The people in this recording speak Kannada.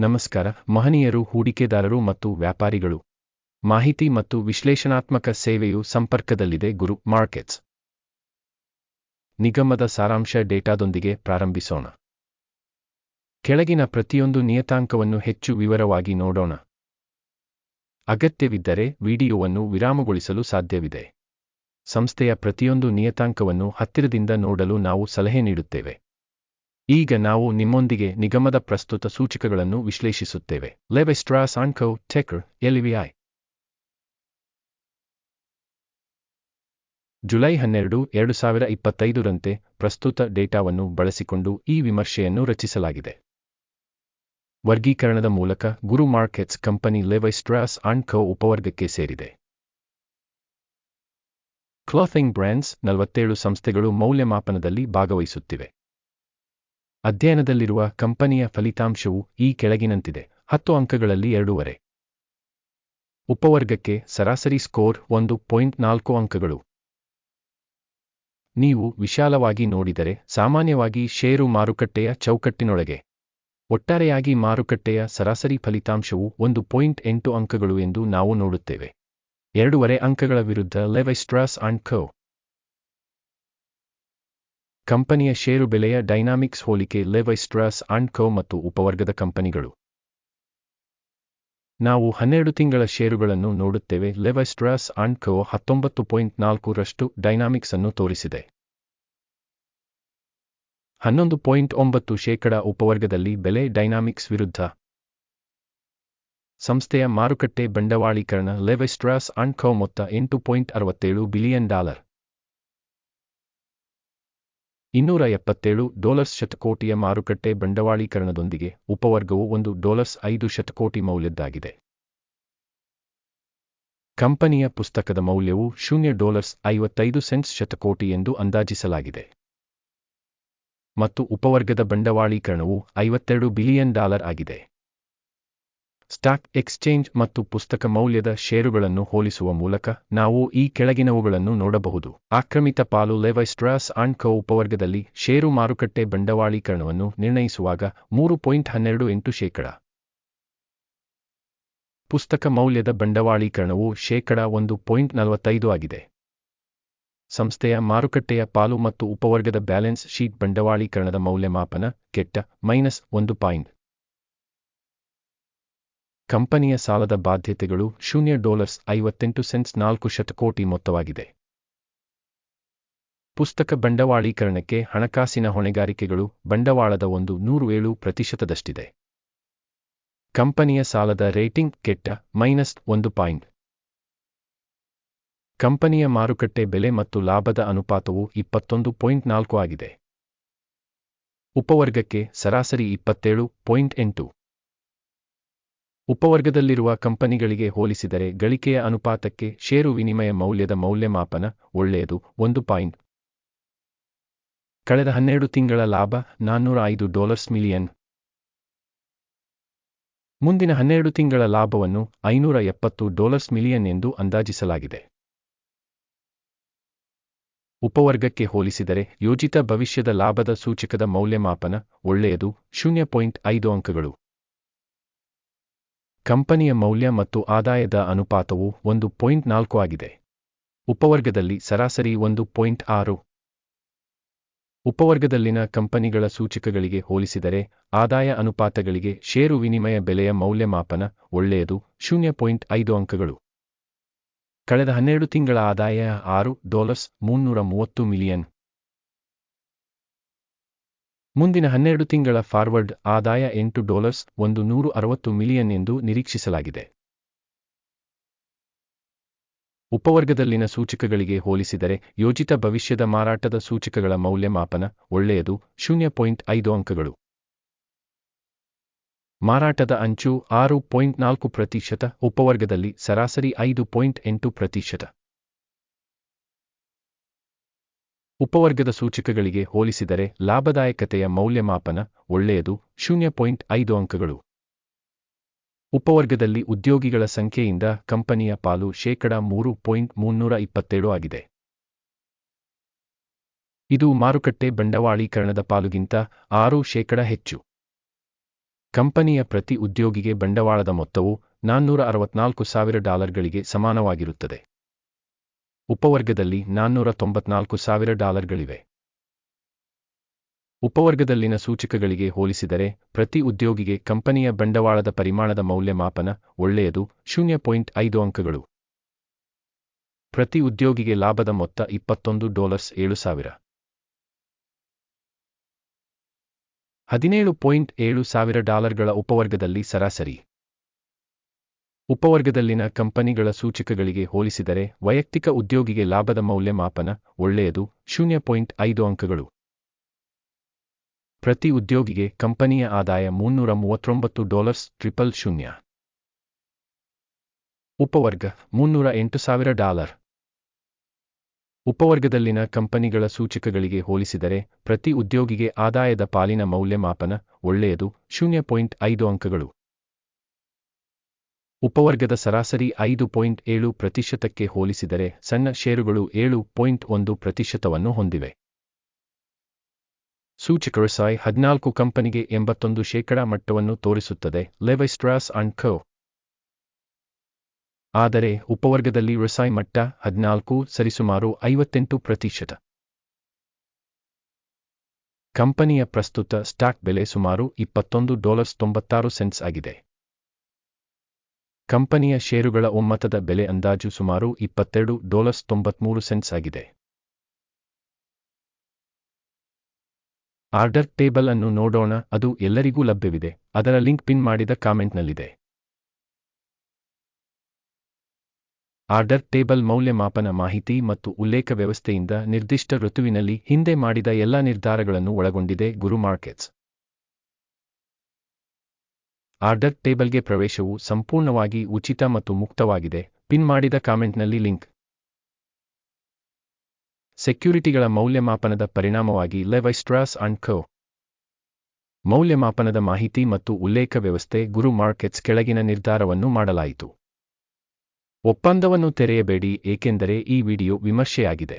ನಮಸ್ಕಾರ, ಮಹನೀಯರು, ಹೂಡಿಕೆದಾರರು ಮತ್ತು ವ್ಯಾಪಾರಿಗಳು. ಮಾಹಿತಿ ಮತ್ತು ವಿಶ್ಲೇಷಣಾತ್ಮಕ ಸೇವೆಯು ಸಂಪರ್ಕದಲ್ಲಿದೆ, ಗುರು ಮಾರ್ಕೆಟ್ಸ್. ನಿಗಮದ ಸಾರಾಂಶ ಡೇಟಾದೊಂದಿಗೆ ಪ್ರಾರಂಭಿಸೋಣ. ಕೆಳಗಿನ ಪ್ರತಿಯೊಂದು ನಿಯತಾಂಕವನ್ನು ಹೆಚ್ಚು ವಿವರವಾಗಿ ನೋಡೋಣ. ಅಗತ್ಯವಿದ್ದರೆ ವಿಡಿಯೋವನ್ನು ವಿರಾಮಗೊಳಿಸಲು ಸಾಧ್ಯವಿದೆ. ಸಂಸ್ಥೆಯ ಪ್ರತಿಯೊಂದು ನಿಯತಾಂಕವನ್ನು ಹತ್ತಿರದಿಂದ ನೋಡಲು ನಾವು ಸಲಹೆ ನೀಡುತ್ತೇವೆ. ಈಗ ನಾವು ನಿಮ್ಮೊಂದಿಗೆ ನಿಗಮದ ಪ್ರಸ್ತುತ ಸೂಚಕಗಳನ್ನು ವಿಶ್ಲೇಷಿಸುತ್ತೇವೆ. ಲೆವೆಸ್ಟ್ರಾಸ್ ಆನ್ಕೋ ಟೆಕರ್ ಎಲ್ವಿಐ ಜುಲೈ ಹನ್ನೆರಡು, ಎರಡು ಸಾವಿರ ಇಪ್ಪತ್ತೈದರಂತೆ ಪ್ರಸ್ತುತ ಡೇಟಾವನ್ನು ಬಳಸಿಕೊಂಡು ಈ ವಿಮರ್ಶೆಯನ್ನು ರಚಿಸಲಾಗಿದೆ. ವರ್ಗೀಕರಣದ ಮೂಲಕ Guru markets company Levi Strauss and co ಉಪವರ್ಗಕ್ಕೆ ಸೇರಿದೆ. ಕ್ಲಾಥಿಂಗ್ ಬ್ರ್ಯಾಂಡ್ಸ್ ನಲವತ್ತೇಳು ಸಂಸ್ಥೆಗಳು ಮೌಲ್ಯಮಾಪನದಲ್ಲಿ ಭಾಗವಹಿಸುತ್ತಿವೆ. ಅಧ್ಯಯನದಲ್ಲಿರುವ ಕಂಪನಿಯ ಫಲಿತಾಂಶವು ಈ ಕೆಳಗಿನಂತಿದೆ. ಹತ್ತು ಅಂಕಗಳಲ್ಲಿ ಎರಡೂವರೆ. ಉಪವರ್ಗಕ್ಕೆ ಸರಾಸರಿ ಸ್ಕೋರ್ ಒಂದು ಪಾಯಿಂಟ್ ನಾಲ್ಕು ಅಂಕಗಳು. ನೀವು ವಿಶಾಲವಾಗಿ ನೋಡಿದರೆ ಸಾಮಾನ್ಯವಾಗಿ ಷೇರು ಮಾರುಕಟ್ಟೆಯ ಚೌಕಟ್ಟಿನೊಳಗೆ. ಒಟ್ಟಾರೆಯಾಗಿ ಮಾರುಕಟ್ಟೆಯ ಸರಾಸರಿ ಫಲಿತಾಂಶವು ಒಂದು ಪಾಯಿಂಟ್ ಎಂಟು ಅಂಕಗಳು ಎಂದು ನಾವು ನೋಡುತ್ತೇವೆ. ಎರಡೂವರೆ ಅಂಕಗಳ ವಿರುದ್ಧ ಲೆವೆಸ್ಟ್ರಾಸ್ ಅಂಡ್ ಖೋ ಕಂಪನಿಯ ಷೇರು ಬೆಲೆಯ ಡೈನಾಮಿಕ್ಸ್ ಹೋಲಿಕೆ ಲೆವೈಸ್ಟ್ರಾಸ್ ಅಂಡ್ ಕೋ ಮತ್ತು ಉಪವರ್ಗದ ಕಂಪನಿಗಳು. ನಾವು ಹನ್ನೆರಡು ತಿಂಗಳ ಷೇರುಗಳನ್ನು ನೋಡುತ್ತೇವೆ. ಲೆವೈಸ್ಟ್ರಾಸ್ ಅಂಡ್ ಕೋ ಹತ್ತೊಂಬತ್ತು ಪಾಯಿಂಟ್ ನಾಲ್ಕರಷ್ಟು ಡೈನಾಮಿಕ್ಸ್ ಅನ್ನು ತೋರಿಸಿದೆ. ಹನ್ನೊಂದು ಪಾಯಿಂಟ್ ಒಂಬತ್ತು ಶೇಕಡ ಉಪವರ್ಗದಲ್ಲಿ ಬೆಲೆ ಡೈನಾಮಿಕ್ಸ್ ವಿರುದ್ಧ. ಸಂಸ್ಥೆಯ ಮಾರುಕಟ್ಟೆ ಬಂಡವಾಳೀಕರಣ ಲೆವೆಸ್ಟ್ರಾಸ್ ಅಂಡ್ ಕೋ ಮೊತ್ತ ಎಂಟು ಪಾಯಿಂಟ್ ಅರವತ್ತೇಳು ಬಿಲಿಯನ್ ಡಾಲರ್. ಇನ್ನೂರ ಎಪ್ಪತ್ತೇಳು ಡಾಲರ್ಸ್ ಶತಕೋಟಿಯ ಮಾರುಕಟ್ಟೆ ಬಂಡವಾಳೀಕರಣದೊಂದಿಗೆ ಉಪವರ್ಗವು ಒಂದು ಡಾಲರ್ಸ್ ಐದು ಶತಕೋಟಿ ಮೌಲ್ಯದ್ದಾಗಿದೆ. ಕಂಪನಿಯ ಪುಸ್ತಕದ ಮೌಲ್ಯವು ಶೂನ್ಯ ಡಾಲರ್ಸ್ ಐವತ್ತೈದು ಸೆಂಟ್ಸ್ ಶತಕೋಟಿ ಎಂದು ಅಂದಾಜಿಸಲಾಗಿದೆ. ಮತ್ತು ಉಪವರ್ಗದ ಬಂಡವಾಳೀಕರಣವು ಐವತ್ತೆರಡು ಬಿಲಿಯನ್ ಡಾಲರ್ ಆಗಿದೆ. ಸ್ಟಾಕ್ ಎಕ್ಸ್ಚೇಂಜ್ ಮತ್ತು ಪುಸ್ತಕ ಮೌಲ್ಯದ ಷೇರುಗಳನ್ನು ಹೋಲಿಸುವ ಮೂಲಕ ನಾವು ಈ ಕೆಳಗಿನವುಗಳನ್ನು ನೋಡಬಹುದು. ಆಕ್ರಮಿತ ಪಾಲು ಲೆವೈಸ್ಟ್ರಾಸ್ ಆಂಡ್ ಕೋ ಉಪವರ್ಗದಲ್ಲಿ ಷೇರು ಮಾರುಕಟ್ಟೆ ಬಂಡವಾಳೀಕರಣವನ್ನು ನಿರ್ಣಯಿಸುವಾಗ ಮೂರು ಪಾಯಿಂಟ್ ಹನ್ನೆರಡು ಎಂಟು ಶೇಕಡ. ಪುಸ್ತಕ ಮೌಲ್ಯದ ಬಂಡವಾಳೀಕರಣವು ಶೇಕಡ ಒಂದು ಪಾಯಿಂಟ್ ನಲವತ್ತೈದು ಆಗಿದೆ. ಸಂಸ್ಥೆಯ ಮಾರುಕಟ್ಟೆಯ ಪಾಲು ಮತ್ತು ಉಪವರ್ಗದ ಬ್ಯಾಲೆನ್ಸ್ ಶೀಟ್ ಬಂಡವಾಳೀಕರಣದ ಮೌಲ್ಯಮಾಪನ ಕೆಟ್ಟ ಮೈನಸ್ ಒಂದು ಪಾಯಿಂಟ್ ಕಂಪನಿಯ ಸಾಲದ ಬಾಧ್ಯತೆಗಳು ಶೂನ್ಯ ಡಾಲರ್ಸ್ ಐವತ್ತೆಂಟು ಸೆಂಟ್ಸ್ ನಾಲ್ಕು ಶತಕೋಟಿ ಮೊತ್ತವಾಗಿದೆ. ಪುಸ್ತಕ ಬಂಡವಾಳೀಕರಣಕ್ಕೆ ಹಣಕಾಸಿನ ಹೊಣೆಗಾರಿಕೆಗಳು ಬಂಡವಾಳದ ಒಂದು ನೂರು ಏಳು ಪ್ರತಿಶತದಷ್ಟಿದೆ. ಕಂಪನಿಯ ಸಾಲದ ರೇಟಿಂಗ್ ಕೆಟ್ಟ ಮೈನಸ್ ಒಂದು ಪಾಯಿಂಟ್. ಕಂಪನಿಯ ಮಾರುಕಟ್ಟೆ ಬೆಲೆ ಮತ್ತು ಲಾಭದ ಅನುಪಾತವು ಇಪ್ಪತ್ತೊಂದು ಪಾಯಿಂಟ್ ನಾಲ್ಕು ಆಗಿದೆ. ಉಪವರ್ಗಕ್ಕೆ ಸರಾಸರಿ ಇಪ್ಪತ್ತೇಳು ಪಾಯಿಂಟ್ ಎಂಟು. ಉಪವರ್ಗದಲ್ಲಿರುವ ಕಂಪನಿಗಳಿಗೆ ಹೋಲಿಸಿದರೆ ಗಳಿಕೆಯ ಅನುಪಾತಕ್ಕೆ ಷೇರು ವಿನಿಮಯ ಮೌಲ್ಯದ ಮೌಲ್ಯಮಾಪನ ಒಳ್ಳೆಯದು. ಒಂದು ಪಾಯಿಂಟ್. ಕಳೆದ ಹನ್ನೆರಡು ತಿಂಗಳ ಲಾಭ ನಾನ್ನೂರ ಐದು ಡಾಲರ್ಸ್ ಮಿಲಿಯನ್. ಮುಂದಿನ ಹನ್ನೆರಡು ತಿಂಗಳ ಲಾಭವನ್ನು ಐನೂರ ಎಪ್ಪತ್ತು ಡಾಲರ್ಸ್ ಮಿಲಿಯನ್ ಎಂದು ಅಂದಾಜಿಸಲಾಗಿದೆ. ಉಪವರ್ಗಕ್ಕೆ ಹೋಲಿಸಿದರೆ ಯೋಜಿತ ಭವಿಷ್ಯದ ಲಾಭದ ಸೂಚಕದ ಮೌಲ್ಯಮಾಪನ ಒಳ್ಳೆಯದು. ಶೂನ್ಯ ಪಾಯಿಂಟ್ ಐದು ಅಂಕಗಳು. ಕಂಪನಿಯ ಮೌಲ್ಯ ಮತ್ತು ಆದಾಯದ ಅನುಪಾತವು ಒಂದು ಪಾಯಿಂಟ್ ನಾಲ್ಕು ಆಗಿದೆ. ಉಪವರ್ಗದಲ್ಲಿ ಸರಾಸರಿ ಒಂದು ಪಾಯಿಂಟ್ ಆರು. ಉಪವರ್ಗದಲ್ಲಿನ ಕಂಪನಿಗಳ ಸೂಚಕಗಳಿಗೆ ಹೋಲಿಸಿದರೆ, ಆದಾಯ ಅನುಪಾತಗಳಿಗೆ ಷೇರು ವಿನಿಮಯ ಬೆಲೆಯ ಮೌಲ್ಯಮಾಪನ ಒಳ್ಳೆಯದು, ಶೂನ್ಯ ಪಾಯಿಂಟ್ ಅಂಕಗಳು. ಕಳೆದ ಹನ್ನೆರಡು ತಿಂಗಳ ಆದಾಯ ಆರು ಡಾಲರ್ಸ್ ಮುನ್ನೂರ ಮೂವತ್ತು ಮಿಲಿಯನ್. ಮುಂದಿನ ಹನ್ನೆರಡು ತಿಂಗಳ ಫಾರ್ವರ್ಡ್ ಆದಾಯ ಎಂಟು ಡಾಲರ್ಸ್ ಒಂದು ನೂರು ಅರವತ್ತು ಮಿಲಿಯನ್ ಎಂದು ನಿರೀಕ್ಷಿಸಲಾಗಿದೆ. ಉಪವರ್ಗದಲ್ಲಿನ ಸೂಚಕಗಳಿಗೆ ಹೋಲಿಸಿದರೆ ಯೋಜಿತ ಭವಿಷ್ಯದ ಮಾರಾಟದ ಸೂಚಕಗಳ ಮೌಲ್ಯಮಾಪನ ಒಳ್ಳೆಯದು, ಶೂನ್ಯ ಪಾಯಿಂಟ್ ಅಂಕಗಳು. ಮಾರಾಟದ ಅಂಚು ಆರು ಪಾಯಿಂಟ್ ನಾಲ್ಕು ಪ್ರತಿಶತ, ಉಪವರ್ಗದಲ್ಲಿ ಸರಾಸರಿ ಐದು ಪಾಯಿಂಟ್ ಎಂಟು ಪ್ರತಿಶತ. ಉಪವರ್ಗದ ಸೂಚಕಗಳಿಗೆ ಹೋಲಿಸಿದರೆ ಲಾಭದಾಯಕತೆಯ ಮೌಲ್ಯಮಾಪನ ಒಳ್ಳೆಯದು. ಶೂನ್ಯ ಪಾಯಿಂಟ್ ಐದು ಅಂಕಗಳು. ಉಪವರ್ಗದಲ್ಲಿ ಉದ್ಯೋಗಿಗಳ ಸಂಖ್ಯೆಯಿಂದ ಕಂಪನಿಯ ಪಾಲು ಶೇಕಡ ಮೂರು ಪಾಯಿಂಟ್ ಮುನ್ನೂರ ಇಪ್ಪತ್ತೇಳು ಆಗಿದೆ. ಇದು ಮಾರುಕಟ್ಟೆ ಬಂಡವಾಳೀಕರಣದ ಪಾಲುಗಿಂತ ಆರು ಶೇಕಡ ಹೆಚ್ಚು. ಕಂಪನಿಯ ಪ್ರತಿ ಉದ್ಯೋಗಿಗೆ ಬಂಡವಾಳದ ಮೊತ್ತವು ನಾನ್ನೂರ ಅರವತ್ನಾಲ್ಕು ಸಾವಿರ ಡಾಲರ್ಗಳಿಗೆ ಸಮಾನವಾಗಿರುತ್ತದೆ. ಉಪವರ್ಗದಲ್ಲಿ ನಾನ್ನೂರ ತೊಂಬತ್ನಾಲ್ಕು ಸಾವಿರ ಡಾಲರ್ಗಳಿವೆ. ಉಪವರ್ಗದಲ್ಲಿನ ಸೂಚಕಗಳಿಗೆ ಹೋಲಿಸಿದರೆ, ಪ್ರತಿ ಉದ್ಯೋಗಿಗೆ ಕಂಪನಿಯ ಬಂಡವಾಳದ ಪರಿಮಾಣದ ಮೌಲ್ಯಮಾಪನ ಒಳ್ಳೆಯದು, ಶೂನ್ಯ ಪಾಯಿಂಟ್ ಐದು ಅಂಕಗಳು. ಪ್ರತಿ ಉದ್ಯೋಗಿಗೆ ಲಾಭದ ಮೊತ್ತ ಇಪ್ಪತ್ತೊಂದು ಡಾಲರ್ಸ್ ಏಳು ಸಾವಿರ. ಹದಿನೇಳು ಪಾಯಿಂಟ್ ಏಳು ಸಾವಿರ ಡಾಲರ್ಗಳ ಉಪವರ್ಗದಲ್ಲಿ ಸರಾಸರಿ. ಉಪವರ್ಗದಲ್ಲಿನ ಕಂಪನಿಗಳ ಸೂಚಕಗಳಿಗೆ ಹೋಲಿಸಿದರೆ ವೈಯಕ್ತಿಕ ಉದ್ಯೋಗಿಗೆ ಲಾಭದ ಮೌಲ್ಯಮಾಪನ ಒಳ್ಳೆಯದು, ಶೂನ್ಯ ಪಾಯಿಂಟ್ ಐದು ಅಂಕಗಳು. ಪ್ರತಿ ಉದ್ಯೋಗಿಗೆ ಕಂಪನಿಯ ಆದಾಯ ಮುನ್ನೂರ ಮೂವತ್ತೊಂಬತ್ತು ಡಾಲರ್ಸ್ ಟ್ರಿಪಲ್ ಶೂನ್ಯ. ಉಪವರ್ಗ ಮುನ್ನೂರ ಎಂಟು ಸಾವಿರ ಡಾಲರ್. ಉಪವರ್ಗದಲ್ಲಿನ ಕಂಪನಿಗಳ ಸೂಚಕಗಳಿಗೆ ಹೋಲಿಸಿದರೆ ಪ್ರತಿ ಉದ್ಯೋಗಿಗೆ ಆದಾಯದ ಪಾಲಿನ ಮೌಲ್ಯಮಾಪನ ಒಳ್ಳೆಯದು, ಶೂನ್ಯ ಪಾಯಿಂಟ್ ಐದು ಅಂಕಗಳು. ಉಪವರ್ಗದ ಸರಾಸರಿ ಐದು ಪಾಯಿಂಟ್ ಏಳು ಪ್ರತಿಶತಕ್ಕೆ ಹೋಲಿಸಿದರೆ ಸಣ್ಣ ಷೇರುಗಳು ಏಳು ಪಾಯಿಂಟ್ ಒಂದು ಪ್ರತಿಶತವನ್ನು ಹೊಂದಿವೆ. ಸೂಚಕರು ಸಾಯ್ ಹದಿನಾಲ್ಕು ಕಂಪನಿಗೆ ಎಂಬತ್ತೊಂದು ಶೇಕಡಾ ಮಟ್ಟವನ್ನು ತೋರಿಸುತ್ತದೆ ಲೆವೈಸ್ಟ್ರಾಸ್ ಅಂಡ್ ಖೋ ಆದರೆ ಉಪವರ್ಗದಲ್ಲಿ ರಸಾಯ್ ಮಟ್ಟ ಹದಿನಾಲ್ಕು, ಸರಿಸುಮಾರು ಐವತ್ತೆಂಟು ಪ್ರತಿಶತ. ಕಂಪನಿಯ ಪ್ರಸ್ತುತ ಸ್ಟಾಕ್ ಬೆಲೆ ಸುಮಾರು ಇಪ್ಪತ್ತೊಂದು ಡಾಲರ್ಸ್ ತೊಂಬತ್ತಾರು ಸೆಂಟ್ಸ್ ಆಗಿದೆ. ಕಂಪನಿಯ ಷೇರುಗಳ ಒಮ್ಮತದ ಬೆಲೆ ಅಂದಾಜು ಸುಮಾರು ಇಪ್ಪತ್ತೆರಡು ಡಾಲರ್ಸ್ ತೊಂಬತ್ಮೂರು ಸೆಂಟ್ಸ್ ಆಗಿದೆ. ಆರ್ಡರ್ ಟೇಬಲ್ ಅನ್ನು ನೋಡೋಣ, ಅದು ಎಲ್ಲರಿಗೂ ಲಭ್ಯವಿದೆ, ಅದರ ಲಿಂಕ್ ಪಿನ್ ಮಾಡಿದ ಕಾಮೆಂಟ್ನಲ್ಲಿದೆ. ಆರ್ಡರ್ ಟೇಬಲ್ ಮೌಲ್ಯಮಾಪನ ಮಾಹಿತಿ ಮತ್ತು ಉಲ್ಲೇಖ ವ್ಯವಸ್ಥೆಯಿಂದ ನಿರ್ದಿಷ್ಟ ಋತುವಿನಲ್ಲಿ ಹಿಂದೆ ಮಾಡಿದ ಎಲ್ಲ ನಿರ್ಧಾರಗಳನ್ನು ಒಳಗೊಂಡಿದೆ ಗುರು ಮಾರ್ಕೆಟ್ಸ್ ಆರ್ಡರ್ ಟೇಬಲ್ಗೆ ಪ್ರವೇಶವು ಸಂಪೂರ್ಣವಾಗಿ ಉಚಿತ ಮತ್ತು ಮುಕ್ತವಾಗಿದೆ. ಪಿನ್ ಮಾಡಿದ ಕಾಮೆಂಟ್ನಲ್ಲಿ ಲಿಂಕ್. ಸೆಕ್ಯೂರಿಟಿಗಳ ಮೌಲ್ಯಮಾಪನದ ಪರಿಣಾಮವಾಗಿ ಲೆವೈಸ್ಟ್ರಾಸ್ ಅಂಡ್ ಕೋ. ಮೌಲ್ಯಮಾಪನದ ಮಾಹಿತಿ ಮತ್ತು ಉಲ್ಲೇಖ ವ್ಯವಸ್ಥೆ ಗುರು ಮಾರ್ಕೆಟ್ಸ್ ಕೆಳಗಿನ ನಿರ್ಧಾರವನ್ನು ಮಾಡಲಾಯಿತು. ಒಪ್ಪಂದವನ್ನು ತೆರೆಯಬೇಡಿ, ಏಕೆಂದರೆ ಈ ವಿಡಿಯೋ ವಿಮರ್ಶೆಯಾಗಿದೆ.